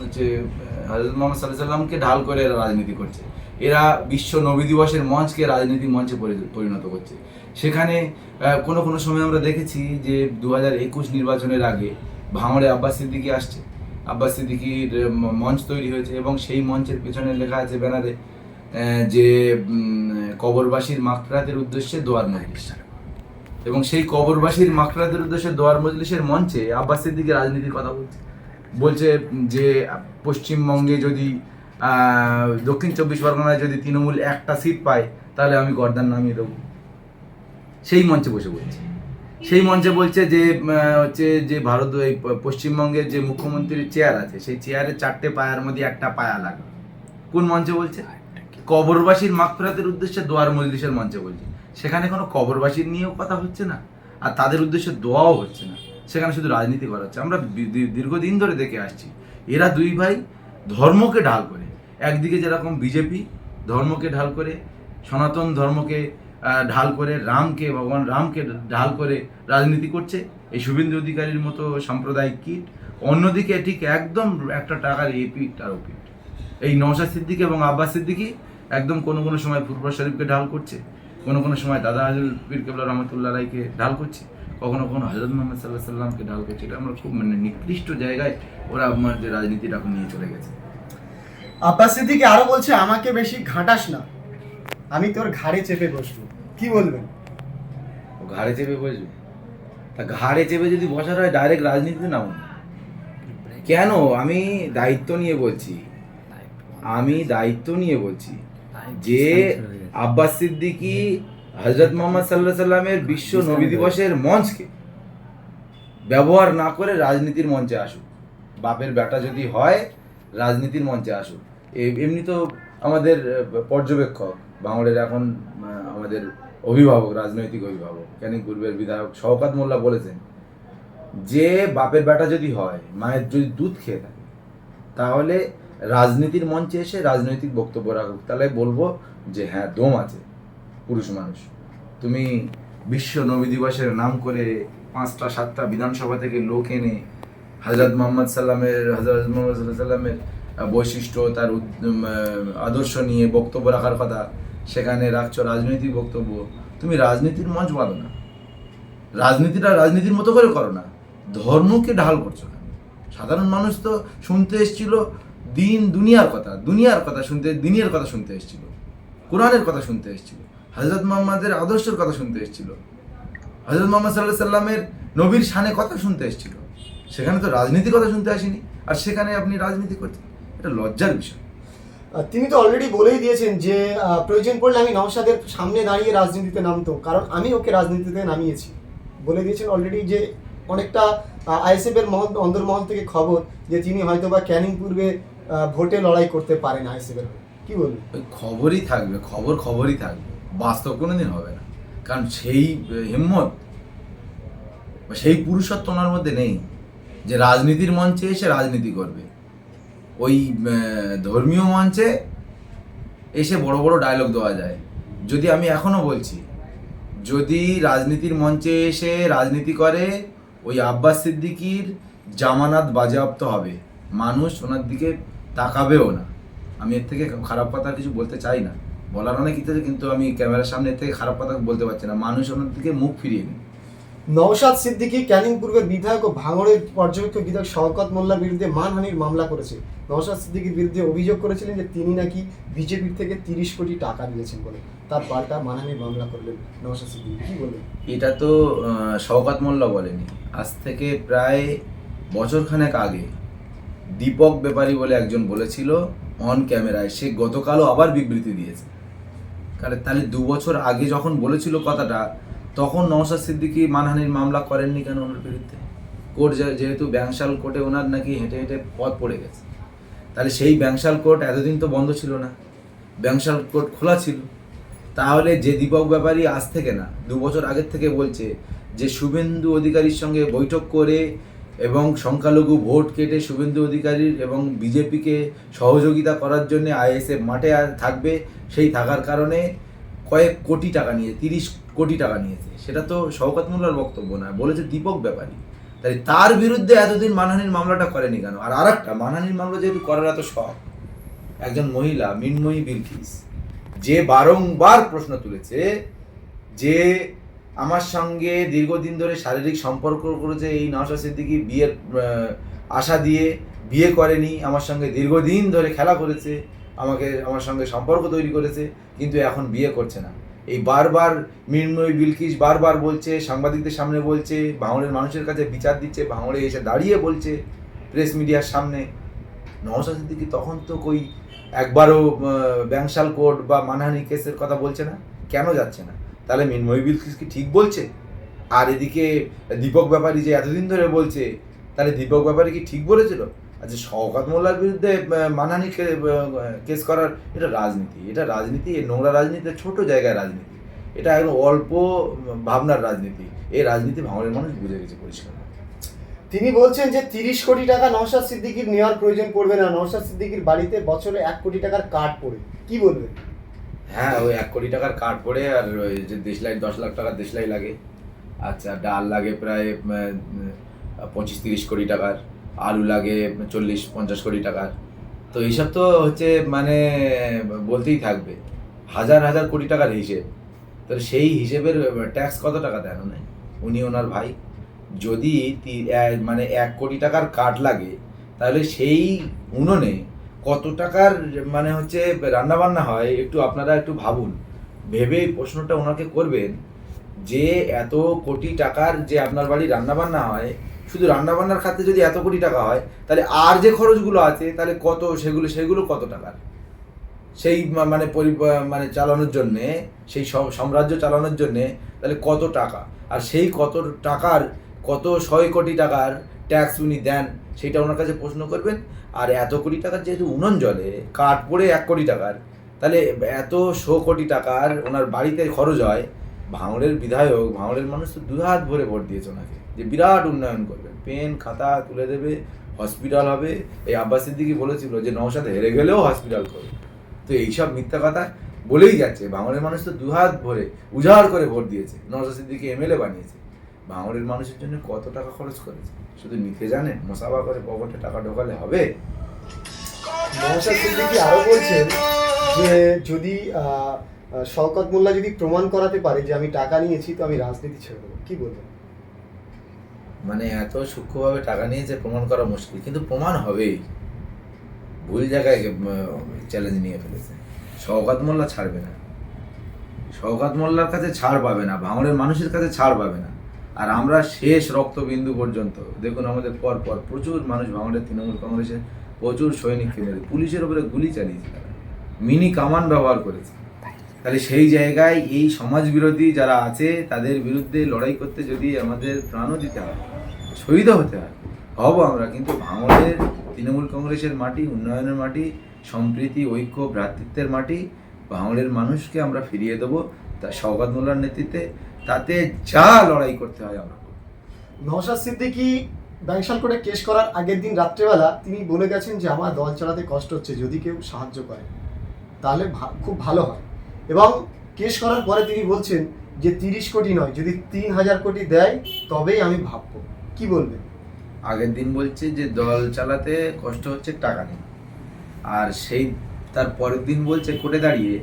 হচ্ছে হজরত মোহাম্মদ ঢাল করে এরা রাজনীতি করছে। এরা বিশ্ব নবী দিবসের মঞ্চকে রাজনীতি মঞ্চে পরিণত করছে। সেখানে কোনো কোনো সময় আমরা দেখেছি যে দু একুশ নির্বাচনের আগে ভাঙড়ে আব্বাস সিদ্দিকি আসছে। আব্বাস সিদ্দিকির মঞ্চ তৈরি হয়েছে এবং সেই মঞ্চের পেছনে লেখা আছে ব্যানারে যে কবরবাসীর মাকফরাতের উদ্দেশ্যে দোয়ার মজলিস। এবং সেই কবরবাসীর মাকফরাতের উদ্দেশ্যে দোয়ার মজলিসের মঞ্চে আব্বাস সিদ্দিকি রাজনীতির কথা বলছে। বলছে যে পশ্চিমবঙ্গে যদি দক্ষিণ চব্বিশ পরগনায় যদি তৃণমূল একটা সিট পায়, তাহলে আমি গর্দান নামিয়ে দেবো। সেই মঞ্চে বসে বলছে। সেই মঞ্চে বলছে যে হচ্ছে যে ভারত, এই পশ্চিমবঙ্গের যে মুখ্যমন্ত্রীর চেয়ার আছে, সেই চেয়ারে চারটে পায়ার মধ্যে একটা পায়া লাগবে। কোন মঞ্চে বলছে? কবরবাসীর মাগফিরাতের উদ্দেশ্যে দোয়ার মজলিসের মঞ্চে বলছে। সেখানে কোনো কবরবাসীর নিয়েও কথা হচ্ছে না, আর তাদের উদ্দেশ্যে দোয়াও হচ্ছে না। সেখানে শুধু রাজনীতি করা হচ্ছে। আমরা দীর্ঘদিন ধরে দেখে আসছি, এরা দুই ভাই ধর্মকে ঢাল করে। একদিকে যেরকম বিজেপি ধর্মকে ঢাল করে, সনাতন ধর্মকে ঢাল করে, রামকে, ভগবান রামকে ঢাল করে রাজনীতি করছে। এই শুভেন্দু অধিকারীর মতো সাম্প্রদায়িক কীট। অন্যদিকে ঠিক একদম একটা টাকার এপিট আর ওপিট এই নওশাদ সিদ্দিকি এবং আব্বাস সিদ্দিকি একদম কোনো কোনো সময় ফুরফুরা শরীফকে ঢাল করছে, কোনো কোনো সময় দাদা হাজুল পীর কেবলা রহমতুল্লাহ রায়কে ঢাল করছে। কখনো কখনো হজরত মোহাম্মদ সাল্লাহ সাল্লামকে ঢাল করছে এটা আমরা খুব মানে নিকৃষ্ট জায়গায় ওরা আমার যে রাজনীতিটা এখন নিয়ে চলে গেছে। আব্বাস সিদ্দিকি আরও বলছে আমাকে বেশি ঘাটাস না। আমি তোর ঘাড়ে চেপে বসবো। কি বলবেন? ও ঘাড়ে চেপে বসবে? তা ঘাড়ে চেপে যদি বসার হয় ডাইরেক্ট রাজনীতিতে নামো। কেন? আমি দায়িত্ব নিয়ে বলছি। আমি দায়িত্ব নিয়ে বলছি। যে আব্বাস সিদ্দিকি হজরত মোহাম্মদ সাল্লাহ সাল্লামের বিশ্ব নবী দিবসের মঞ্চকে ব্যবহার না করে রাজনীতির মঞ্চে আসুক। বাপের বেটা যদি হয় রাজনীতির মঞ্চে আসুক। এমনি তো আমাদের পর্যবেক্ষক বাংলার এখন আমাদের অভিভাবক রাজনৈতিক অভিভাবক ক্যানিং পূর্বের বিধায়ক শওকাত মোল্লা বলেছেন যে বাপের বেটা যদি হয় মায়ের যদি দুধ খেয়ে থাকে তাহলে রাজনীতির মঞ্চে এসে রাজনৈতিক বক্তব্য রাখুক। তাহলে বলব যে হ্যাঁ দম আছে। পুরুষ মানুষ। তুমি বিশ্ব নবী দিবসের নাম করে পাঁচটা, সাতটা বিধানসভা থেকে লোক এনে হজরত মোহাম্মদ সাল্লামের হজরত মোহাম্মদ সাল্লামের বৈশিষ্ট্য, তার আদর্শ নিয়ে বক্তব্য রাখার কথা, সেখানে রাখছো রাজনৈতিক বক্তব্য। তুমি রাজনীতির মঞ্চ বাঁধো না। রাজনীতিটা রাজনীতির মতো করে করো না। ধর্মকে ঢাল করছ কেন? সাধারণ মানুষ তো শুনতে এসেছিল দিন দুনিয়ার কথা দুনিয়ার কথা শুনতে, দিনের কথা শুনতে এসেছিল, কোরআনের কথা শুনতে এসেছিল। হজরত মোহাম্মদের আদর্শের কথা শুনতে এসেছিল। হজরত মোহাম্মদ সাল্লাহ সাল্লামের নবীর শানে কথা শুনতে এসেছিল। সেখানে তো রাজনীতি কথা শুনতে আসেনি। আর সেখানে আপনি রাজনীতি করছেন এটা লজ্জার বিষয়। তিনি তো অলরেডি বলেই দিয়েছেন যে প্রয়োজন পড়লে আমি নওশাদের সামনে দাঁড়িয়ে রাজনীতিতে নামতো। কারণ আমি ওকে রাজনীতিতে নামিয়েছি। বলে দিয়েছেন অলরেডি যে অনেকটা আইএসএফ এর মহল অন্দরমহল থেকে খবর যে তিনি হয়তো বা ক্যানিং পূর্বে ভোটে লড়াই করতে পারেন আইএসএফ এর কি বলবেন? খবরই থাকবে। খবর খবরই থাকবে। বাস্তব কোনো দিন হবে না। কারণ সেই হিম্মত বা সেই পুরুষত্ব ওনার মধ্যে নেই যে রাজনীতির মঞ্চে এসে রাজনীতি করবে। ওই ধর্মীয় মঞ্চে এসে বড় বড় ডায়লগ দেওয়া যায়। যদি আমি এখনও বলছি, যদি রাজনীতির মঞ্চে এসে রাজনীতি করে, ওই আব্বাস সিদ্দিকির জামানাত বাজেয়াপ্ত হবে। মানুষ ওনার দিকে তাকাবেও না। আমি এর থেকে খারাপ কথা কিছু বলতে চাই না। বলার অনেক ইচ্ছে কিন্তু আমি ক্যামেরার সামনে থেকে খারাপ কথা বলতে পারছি না। মানুষ ওনার দিকে মুখ ফিরিয়ে নিন নওশাদ সিদ্দিকী ক্যানিং পূর্বের বিধায়ক ও ভাঙড়ের পর্যবেক্ষক বিধায়ক শওকত মোল্লার বিরুদ্ধে মানহানির মামলা করেছে। নওশাদ সিদ্দিকীর বিরুদ্ধে অভিযোগ করেছিলেন যে তিনি নাকি বিজেপির থেকে তিরিশ কোটি টাকা দিয়েছেন বলে। তার পাল্টা মানহানির মামলা করলেন নওশাদ সিদ্দিকী। কি বললেন? এটা তো শওকত মোল্লা বলেনি। আজ থেকে প্রায় বছরখানেক আগে দীপক ব্যাপারী বলে একজন বলেছিল অন ক্যামেরায় সে গতকালও আবার বিবৃতি দিয়েছে। কারণ তাহলে দু বছর আগে যখন বলেছিল কথাটা, তখন নওশাদ সিদ্দিকি মানহানির মামলা করেননি কেন ওনার বিরুদ্ধে? কোর্ট যেহেতু ব্যাংশাল কোর্টে ওনার নাকি হেঁটে হেঁটে পথ পড়ে গেছে। তাহলে সেই ব্যাংশাল কোর্ট এতদিন তো বন্ধ ছিল না। ব্যাংশাল কোর্ট খোলা ছিল। তাহলে যে দীপক ব্যাপারী আজ থেকে না, দু বছর আগের থেকে বলছে যে শুভেন্দু অধিকারীর সঙ্গে বৈঠক করে এবং সংখ্যালঘু ভোট কেটে শুভেন্দু অধিকারীর এবং বিজেপিকে সহযোগিতা করার জন্য আইএসএফ মাঠে থাকবে, সেই থাকার কারণে কয়েক কোটি টাকা নিয়ে, তিরিশ কোটি টাকা নিয়েছে। সেটা তো শওকত মোল্লার বক্তব্য না, বলেছে দীপক ব্যাপারী। তাই তার বিরুদ্ধে এতদিন মানহানির মামলাটা করেনি কেন? আর আর একটা মানহানির মামলা যেহেতু করার এত শখ, একজন মহিলা, মিনময়ী বিলকিস, যে বারংবার প্রশ্ন তুলেছে যে আমার সঙ্গে দীর্ঘদিন ধরে শারীরিক সম্পর্ক করেছে এই নওশাদ সিদ্দিকি বিয়ের আশা দিয়ে বিয়ে করেনি, আমার সঙ্গে দীর্ঘদিন ধরে খেলা করেছে, আমাকে, আমার সঙ্গে সম্পর্ক তৈরি করেছে, কিন্তু এখন বিয়ে করছে না। এই বারবার মৃন্ময়ী বিলকিস বারবার বলছে, সাংবাদিকদের সামনে বলছে ভাঙড়ের মানুষের কাছে বিচার দিচ্ছে ভাঙড়ে এসে দাঁড়িয়ে বলছে প্রেস মিডিয়ার সামনে। নওশাদ সিদ্দিকি তখন তো কই একবারও ব্যাংশাল কোর্ট বা মানহানি কেসের কথা বলছে না, কেন যাচ্ছে না? তাহলে মিনময়ী বিলকিস কি ঠিক বলছে? আর এদিকে দীপক ব্যাপারী যে এতদিন ধরে বলছে, তাহলে দীপক ব্যাপারী কি ঠিক বলেছিল? আচ্ছা শওকাত মোল্লার বিরুদ্ধে মানহানি কেস করার এটা রাজনীতি এটা রাজনীতি নোংরা রাজনীতি ছোট জায়গায় রাজনীতি। এটা একদম অল্প ভাবনার রাজনীতি। এই রাজনীতি ভাঙড়ের মানুষ বুঝে গেছে পরিষ্কার। তিনি বলছেন যে তিরিশ কোটি টাকা নওশাদ সিদ্দিকির নেওয়ার প্রয়োজন পড়বে না। নওশাদ সিদ্দিকির বাড়িতে বছরে এক কোটি টাকার কার্ড পড়ে। কি বলবেন হ্যাঁ ওই এক কোটি টাকার কার্ড পড়ে আর ওই যে দেশলাই, দশ লাখ টাকার দেশলাই লাগে। আচ্ছা ডাল লাগে প্রায় পঁচিশ তিরিশ কোটি টাকার, আলু লাগে চল্লিশ পঞ্চাশ কোটি টাকার। তো এইসব তো হচ্ছে মানে বলতেই থাকবে। হাজার হাজার কোটি টাকার হিসেব। তো সেই হিসেবের ট্যাক্স কত টাকা দেন উনি? উনি ওনার ভাই। যদি মানে এক কোটি টাকার কার্ড লাগে, তাহলে সেই উনুনে কত টাকার মানে হচ্ছে রান্না বান্না হয়, একটু আপনারা একটু ভাবুন। ভেবে প্রশ্নটা ওনাকে করবেন যে এত কোটি টাকার যে আপনার বাড়ি রান্না বান্না হয়, শুধু রান্না বান্নার খাতে যদি এত কোটি টাকা হয়, তাহলে আর যে খরচগুলো আছে, তাহলে কত, সেগুলো সেগুলো কত টাকার? সেই মানে পরি- মানে চালানোর জন্যে, সেই সম- সাম্রাজ্য চালানোর জন্যে তাহলে কত টাকা? আর সেই কত টাকার, কত শয় কোটি টাকার ট্যাক্স উনি দেন, সেটা ওনার কাছে প্রশ্ন করবেন, আর এত কোটি টাকার যেহেতু উনন জলে কাঠ পড়ে এক কোটি টাকার, তাহলে এত শো কোটি টাকার ওনার বাড়িতে খরচ হয়, ভাঙড়ের বিধায়ক, ভাঙড়ের মানুষ তো দু হাত ভরে ভোট দিয়েছে ওনাকে, যে বিরাট উন্নয়ন করবেন পেন, খাতা তুলে দেবে হসপিটাল হবে, এই আব্বাস সিদ্দিকি বলেছিল যে নৌসাদ হেরে গেলেও হসপিটাল করবে। তো এইসব মিথ্যা কথা বলেই যাচ্ছে, ভাঙড়ের মানুষ তো দু হাত ভরে উজাড় করে ভোট দিয়েছে নৌসাদ সিদ্দিকি এমএলএ বানিয়েছে। ভাঙড়ের মানুষের জন্য কত টাকা খরচ করেছে? শুধু নিতে জানেন মোসাফা করে পকেটে টাকা ঢোকালে হবে? আরও বলছেন যে যদি শওকত মোল্লা যদি প্রমাণ করাতে পারে যে আমি টাকা নিয়েছি, তো আমি রাজনীতি ছেড়ে দেবো। কি বলবেন? মানে এত সূক্ষ্মভাবে টাকা নিয়েছে প্রমাণ করা মুশকিল, কিন্তু প্রমাণ হবেই। ভুল জায়গায় চ্যালেঞ্জ নিয়ে ফেলেছে। শওকাত মোল্লা ছাড়বে না। শওকাত মোল্লার কাছে ছাড় পাবে না ভাঙড়ের মানুষের কাছে ছাড় পাবে না। আর আমরা শেষ রক্তবিন্দু পর্যন্ত, দেখুন আমাদের পর পর প্রচুর মানুষ ভাঙড়ের তৃণমূল কংগ্রেসের প্রচুর সৈনিককে মেরে পুলিশের উপরে গুলি চালিয়েছে মিনি কামান ব্যবহার করেছে। তাহলে সেই জায়গায় এই সমাজ বিরোধী যারা আছে, তাদের বিরুদ্ধে লড়াই করতে যদি আমাদের প্রাণও দিতে হয়, শহীদও হতে হয় হব আমরা কিন্তু ভাঙড়ের তৃণমূল কংগ্রেসের মাটি, উন্নয়নের মাটি, সম্প্রীতি, ঐক্য, ভ্রাতৃত্বের মাটি ভাঙড়ের মানুষকে আমরা ফিরিয়ে দেবো। তা সৌগাত মোল্লার নেতৃত্বে তাতে যা লড়াই করতে হয় আমরা। নওশাদ সিদ্দিকি ব্যাংশাল করে কেস করার আগের দিন রাত্রেবেলা তিনি বলে গেছেন যে আমার দল চালাতে কষ্ট হচ্ছে যদি কেউ সাহায্য করে তাহলে খুব ভালো হয়। এবং কেস করার পরে তিনি বলছেন যে তিরিশ কোটি নয় যদি তিন হাজার কোটি দেয় তবেই আমি ভাববো। কি বলবেন? আগের দিন বলছে যে দল চালাতে কষ্ট হচ্ছে টাকা নেই। আর সেই তার পরের দিন বলছে কোটে দাঁড়িয়ে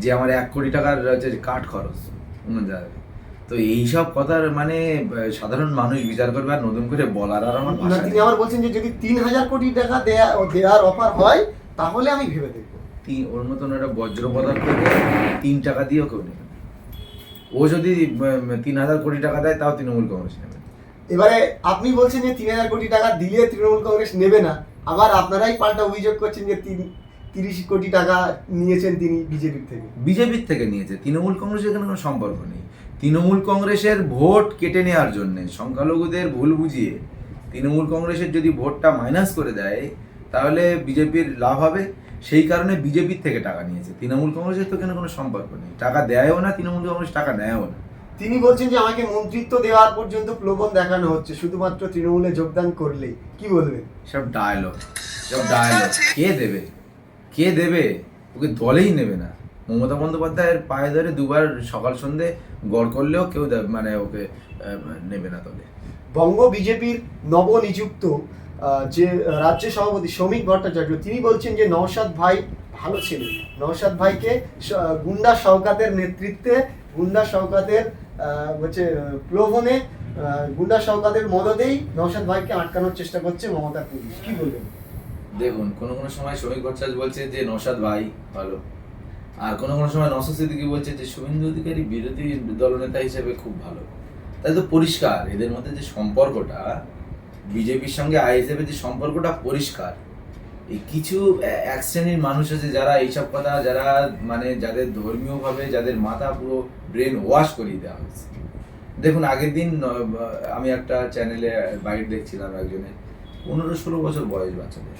যে আমার এক কোটি টাকার হচ্ছে কাঠ খরচ। অন্য জায়গায়। তো এইসব কথার মানে সাধারণ মানুষ বিচার করবে আর নতুন করে বলার আর আমার তিনি। আবার বলছেন যে যদি তিন হাজার কোটি টাকা দেয়া দেওয়ার অফার হয় তাহলে আমি ভেবে দেখব। তিন ওর মতন একটা বজ্র পদার্থ তিন টাকা দিয়েও কেউ নেবে ও যদি তিন হাজার কোটি টাকা দেয় তাও তৃণমূল কংগ্রেস নেবে এবারে আপনি বলছেন যে তিন হাজার কোটি টাকা দিলে তৃণমূল কংগ্রেস নেবে না। আবার আপনারাই পাল্টা অভিযোগ করছেন যে তিন তিরিশ কোটি টাকা নিয়েছেন তিনি বিজেপির থেকে। বিজেপির থেকে নিয়েছে। তৃণমূল কংগ্রেসের এখানে কোনো সম্পর্ক নেই। তৃণমূল কংগ্রেসের ভোট কেটে নেওয়ার জন্য সংখ্যালঘুদের ভুল বুঝিয়ে তৃণমূল কংগ্রেসের যদি ভোটটা মাইনাস করে দেয় তাহলে বিজেপির লাভ হবে। সেই কারণে বিজেপির থেকে টাকা নিয়েছে। তৃণমূল কংগ্রেসের তো এখানে কোনো সম্পর্ক নেই। টাকা দেয়ও না তৃণমূল কংগ্রেস টাকা নেয়ও না। তিনি বলছেন যে আমাকে মন্ত্রিত্ব দেওয়ার পর্যন্ত প্রলোভন দেখানো হচ্ছে। শুধুমাত্র তৃণমূলে যোগদান করলেই। কি বলবেন? সব ডায়লগ সব ডায়লগ কে দেবে? কে দেবে? ওকে দলেই নেবে না। মমতা বন্দ্যোপাধ্যায়ের পায়ে ধরে দুবার সকাল সন্ধে গড় করলেও কেউ মানে ওকে নেবে না তবে বঙ্গ বিজেপির নবনিযুক্ত যে রাজ্য সভাপতি শ্রমিক ভট্টাচার্য, তিনি বলছেন যে নওশাদ ভাই ভালো ছেলে নওশাদ ভাইকে গুন্ডা শওকাতের নেতৃত্বে, গুন্ডা শওকাতের হচ্ছে, প্রলোভনে গুন্ডা শওকাতের মদতেই নওশাদ ভাইকে আটকানোর চেষ্টা করছে মমতা পুলিশ। কি বলবেন? দেখুন, কোনো কোনো সময় শ্রমিক ভট্টাচার্য বলছে যে নসাদ ভাই, ভালো। আর কোনো কোনো সময় নসর সিদ্দিকি বলছে যে, শুভেন্দু অধিকারী বিরোধী দলনেতা হিসেবে খুব ভালো। তাই তো পরিষ্কার, এদের মধ্যে যে সম্পর্কটা, বিজেপির সঙ্গে আইএসএফের যে সম্পর্কটা পরিষ্কার। এই কিছু এক শ্রেণির মানুষ আছে যারা এইসব কথা, যারা মানে যাদের ধর্মীয়ভাবে, যাদের মাথা পুরো ব্রেন ওয়াশ করিয়ে দেওয়া হয়েছে। দেখুন, আগের দিন আমি একটা চ্যানেলে বাইট দেখছিলাম একজনের, পনেরো ষোলো বছর বয়স বাচ্চাদের।